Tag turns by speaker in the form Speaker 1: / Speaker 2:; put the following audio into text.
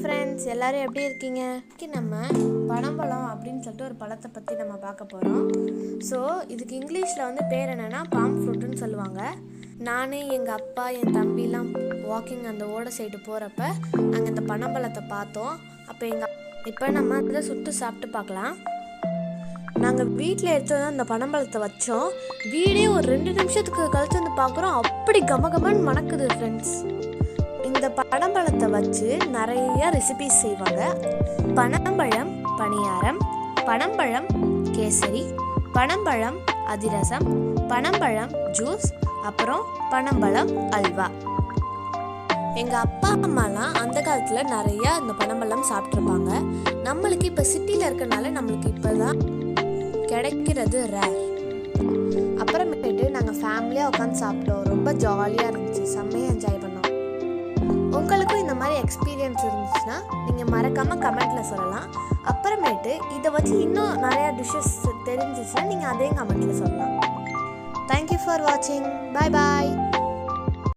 Speaker 1: Friends எல்லாரும் எப்படி இருக்கீங்க? இன்னைக்கு நம்ம பனம்பழம் அப்படின்னு சொல்லிட்டு ஒரு பழத்தை பற்றி நம்ம பார்க்க போகிறோம் ஸோ இதுக்கு இங்கிலீஷில் வந்து பேர் என்னென்னா பாம் ஃப்ரூட்டுன்னு சொல்லுவாங்க. நானே எங்கள் அப்பா என் தம்பிலாம் வாக்கிங் அந்த ஓட சைடு போகிறப்ப நாங்கள் இந்த பனம்பழத்தை பார்த்தோம். அப்போ எங்கள் இப்போ நம்ம அதை சுட்டு சாப்பிட்டு பார்க்கலாம். நாங்கள் வீட்டில் எடுத்து அந்த பனம்பழத்தை வச்சோம். வீடே ஒரு ரெண்டு நிமிஷத்துக்கு கழிச்சு வந்து பார்க்குறோம். அப்படி கமகமன்னு மணக்குது ஃப்ரெண்ட்ஸ் இந்த பனம்பழத்தை வச்சு நிறைய ரெசிபிஸ் செய்வாங்க. பனம்பழம் பணியாரம் பனம்பழம் கேசரி பனம்பழம் அதிரசம் பனம்பழம் ஜூஸ் அப்புறம் பனம்பழம் அல்வா. எங்கள் அப்பா அம்மாலாம் அந்த காலத்தில் நிறையா இந்த பனம்பழம் சாப்பிட்ருப்பாங்க நம்மளுக்கு இப்போ சிட்டியில் இருக்கனால நம்மளுக்கு இப்போ தான் கிடைக்கிறது ரேர் அப்புறமேட்டு நாங்கள் ஃபேமிலியாக உட்காந்து சாப்பிட்டோம். ரொம்ப ஜாலியாக இருந்துச்சு. செம்மையாக என்ஜாய் பண்ணோம். எக்ஸ்பீரியன்ஸ் இருந்துச்சுன்னா நீங்கள் மறக்காமல் கமெண்ட்டில் சொல்லலாம். அப்புறமேட்டு இதை வச்சு இன்னும் நிறையா டிஷ்ஷஸ் தெரிஞ்சிச்சுன்னா நீங்கள் அதையும் கமெண்ட்டில் சொல்லலாம். தேங்க்யூ ஃபார் வாட்சிங் பாய் பாய்